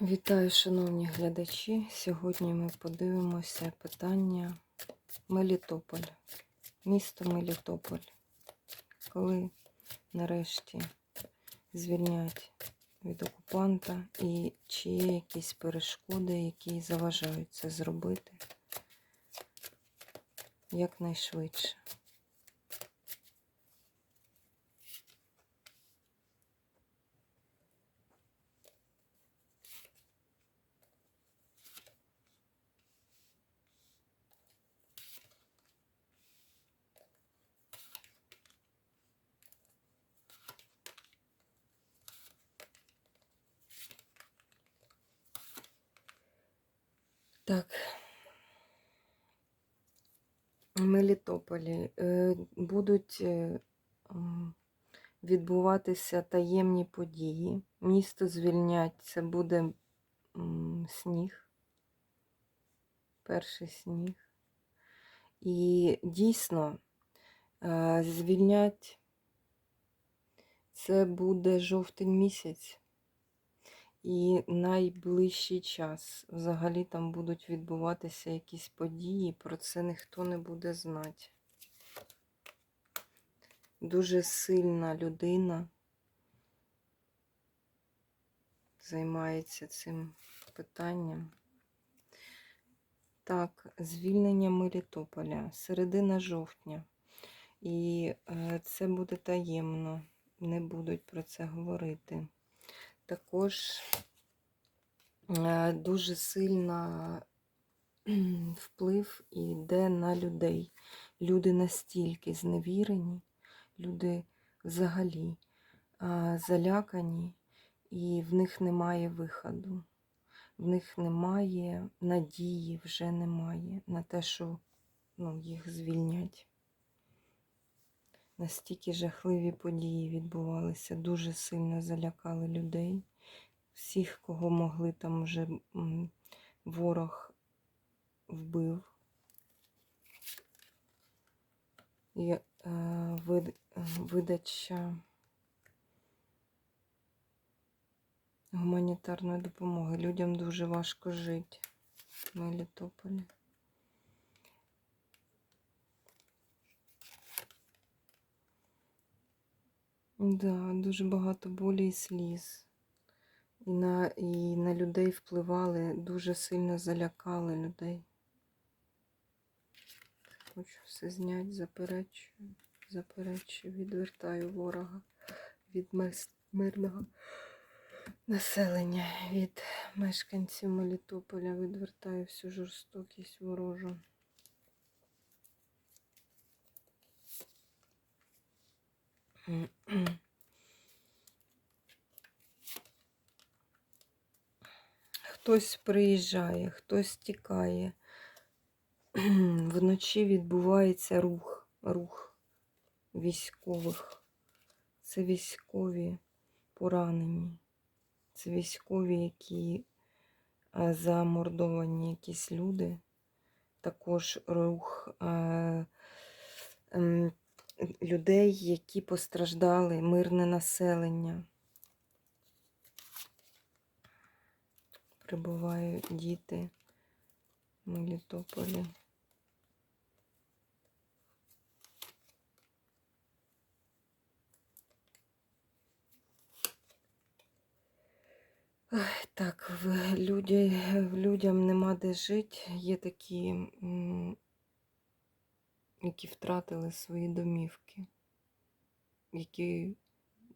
Вітаю, шановні глядачі. Сьогодні ми подивимося питання Мелітополь, місто Мелітополь. Коли нарешті звільнять від окупанта і чи є якісь перешкоди, які заважають це зробити якнайшвидше. Так. Мелітополі е, будуть е, відбуватися таємні події. Місто звільнять, це буде сніг, перший сніг. І дійсно е, звільнять це буде жовтень місяць. І найближчий час взагалі там будуть відбуватися якісь події, про це ніхто не буде знати. Дуже сильна людина займається цим питанням. Так, звільнення Мелітополя, середина жовтня. І е, це буде таємно, не будуть про це говорити також е, дуже сильно вплив йде на людей. Люди настільки зневірені, люди взагалі залякані, і в них немає виходу, в них немає надії, вже немає на те, що ну, їх звільнять. Настільки жахливі події відбувалися, дуже сильно залякали людей. Всіх, кого могли, там вже ворог вбив. І е, вид, видача гуманітарної допомоги. Людям дуже важко жити в Мелітополі. Да, дуже багато болі і сліз. І на, і на людей впливали, дуже сильно залякали людей. Хочу все зняти, заперечую, заперечую, відвертаю ворога від мирного населення, від мешканців Мелітополя, відвертаю всю жорстокість ворожу. Хтось приїжджає, хтось тікає. Вночі відбувається рух, рух військових. Це військові поранені. Це військові, які замордовані якісь люди. Також рух ем, людей, які постраждали, мирне населення. Прибувають діти в Мелітополі. Так, в, люди, людям нема де жити. Є такі які втратили свої домівки, які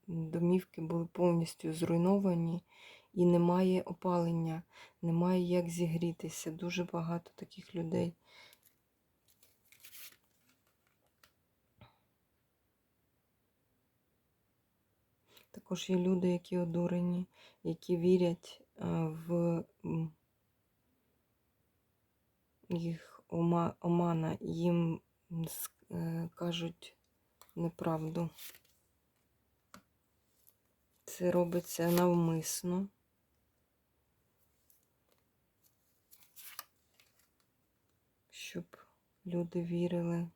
домівки були повністю зруйновані і немає опалення, немає як зігрітися. Дуже багато таких людей. Також є люди, які одурені, які вірять в їх омана, їм кажуть неправду. Це робиться навмисно. Щоб люди вірили.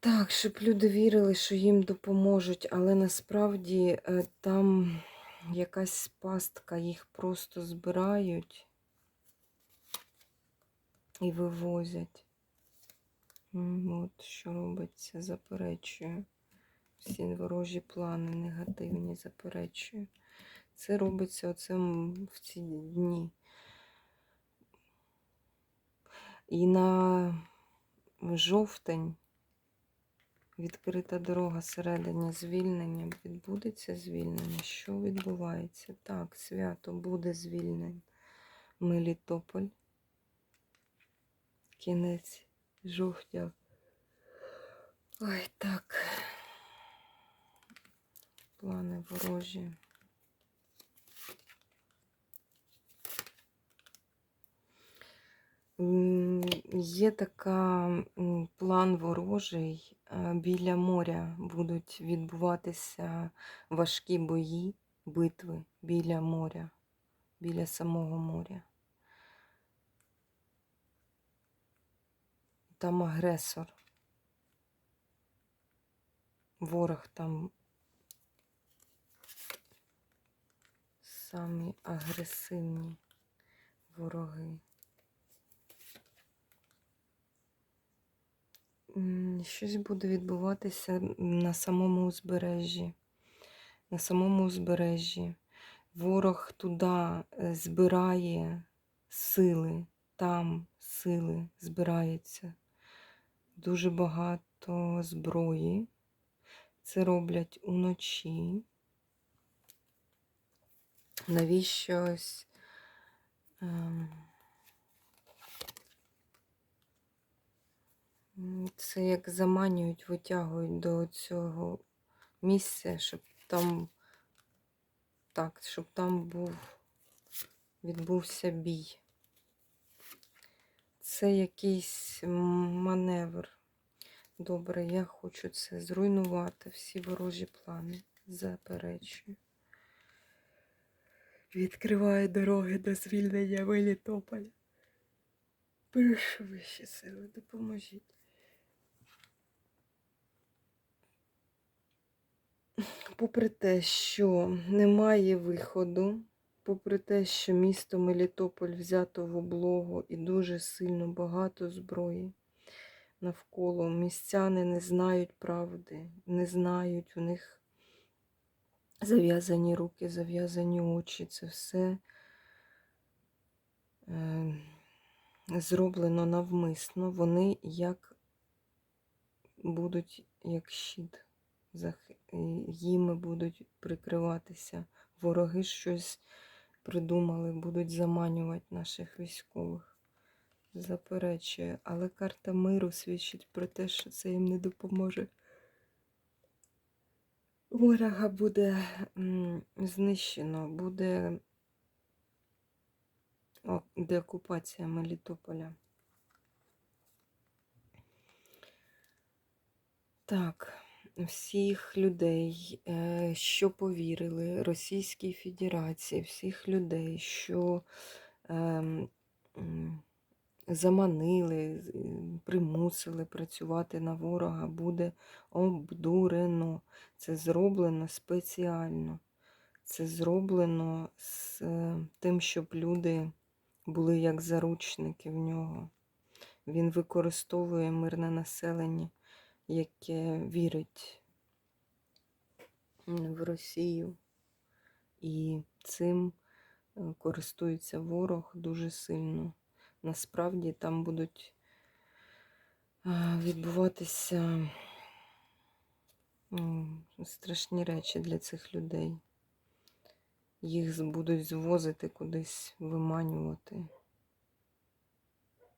Так, щоб люди вірили, що їм допоможуть, але насправді е, там якась пастка, їх просто збирають і вивозять. От що робиться, заперечую. Всі ворожі плани негативні заперечую. Це робиться оцим в ці дні. І на жовтень відкрита дорога середині звільнення. Відбудеться звільнення. Що відбувається? Так, свято буде звільнення. Мелітополь. Кінець жовтня. Ой, так. Плани ворожі. Є така план ворожий. е, Біля моря будуть відбуватися важкі бої, битви біля моря, біля самого моря. Там агресор. Ворог там самі агресивні вороги. Щось буде відбуватися на самому узбережжі. На самому узбережжі. Ворог туди е, збирає сили, там сили збираються. Дуже багато зброї. Це роблять уночі. Навіщось. ем, Це як заманюють, витягують до цього місця, щоб там так, щоб там був, відбувся бій. Це якийсь маневр. Добре, я хочу це зруйнувати, всі ворожі плани. Заперечую. Відкриваю дороги до звільнення Мелітополя. Прошу вищі сили, допоможіть. Попри те, що немає виходу, попри те, що місто Мелітополь взято в облогу і дуже сильно багато зброї навколо, містяни не знають правди, не знають, у них зав'язані руки, зав'язані очі. Це все е, зроблено навмисно. Вони як будуть як щит. Зах- Їми будуть прикриватися. Вороги щось придумали, будуть заманювати наших військових. Заперечує, але карта миру свідчить про те, що це їм не допоможе. Ворога буде знищено, буде о, деокупація Мелітополя. Так, всіх людей, е, що повірили Російській Федерації, всіх людей, що ем, заманили, примусили працювати на ворога, буде обдурено. Це зроблено спеціально. Це зроблено з е, тим, щоб люди були як заручники в нього. Він використовує мирне населення яке вірить в Росію. І цим е, користується ворог дуже сильно. Насправді там будуть е, відбуватися страшні речі для цих людей. Їх будуть звозити кудись, виманювати.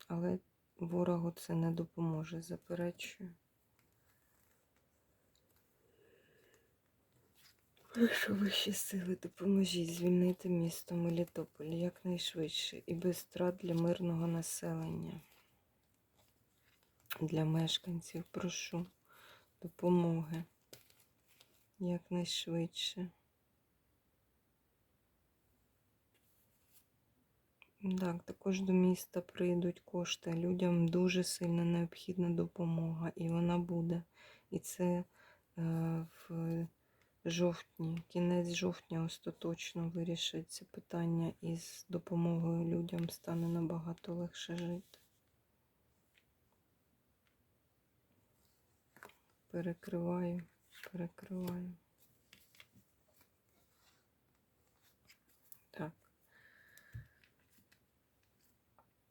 Але ворогу це не допоможе, заперечую. Прошу вищі сили, допоможіть звільнити місто Мелітополь якнайшвидше і без втрат для мирного населення. Для мешканців прошу допомоги якнайшвидше. Так, також до міста прийдуть кошти. Людям дуже сильно необхідна допомога, і вона буде. І це е, в жовтні, кінець жовтня остаточно вирішиться питання із допомогою людям стане набагато легше жити. Перекриваю, перекриваю. Так.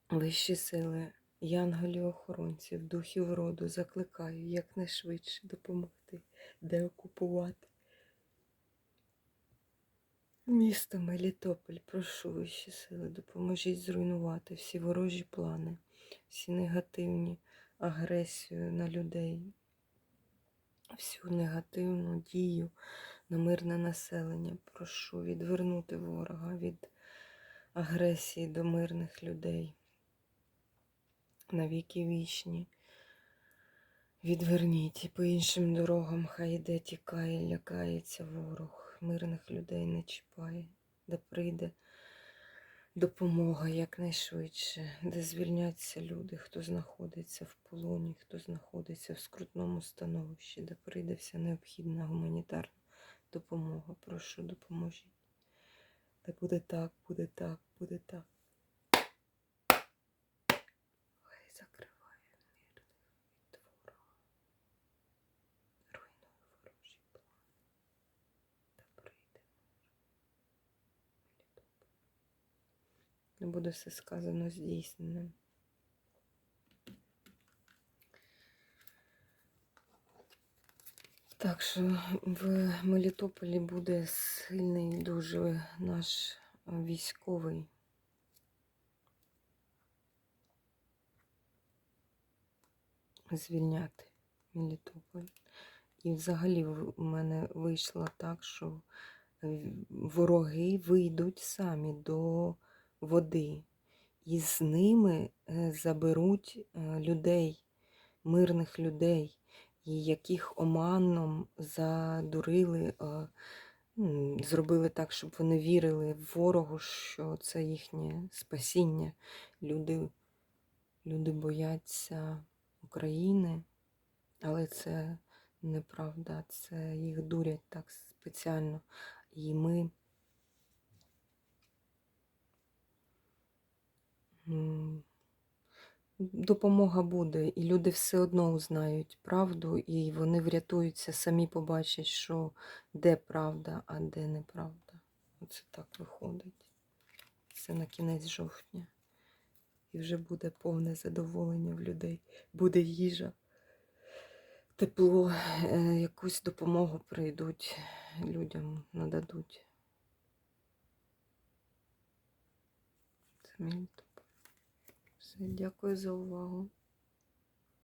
Вищі сили, янголів-охоронців, духів роду закликаю якнайшвидше допомогти, деокупувати. Місто Мелітополь, прошу вищі сили, допоможіть зруйнувати всі ворожі плани, всі негативні агресію на людей, всю негативну дію на мирне населення. Прошу відвернути ворога від агресії до мирних людей. На віки вічні. Відверніть і по іншим дорогам хай іде, тікає, лякається ворог. Мирних людей не чіпає, де прийде допомога якнайшвидше, де звільняться люди, хто знаходиться в полоні, хто знаходиться в скрутному становищі, де прийде вся необхідна гуманітарна допомога. Прошу, допоможіть. Та буде так, буде так, буде так. Хай закриває мирних від ворога. Руйнує ворожі плани. Та прийде мир. Не буде все сказано здійсненим. Так що в Мелітополі буде сильний дуже наш військовий. Звільняти Мелітополь. І взагалі в мене вийшло так, що вороги вийдуть самі до води, і з ними е, заберуть е, людей, мирних людей, яких оманом задурили, е, зробили так, щоб вони вірили ворогу, що це їхнє спасіння. Люди, люди бояться України, але це неправда, це їх дурять так спеціально. І ми допомога буде, і люди все одно узнають правду, і вони врятуються, самі побачать, що де правда, а де неправда. Оце так виходить. Це на кінець жовтня. І вже буде повне задоволення в людей. Буде їжа, тепло, е, якусь допомогу прийдуть, людям нададуть. Це Мелітополь. Дякую за увагу.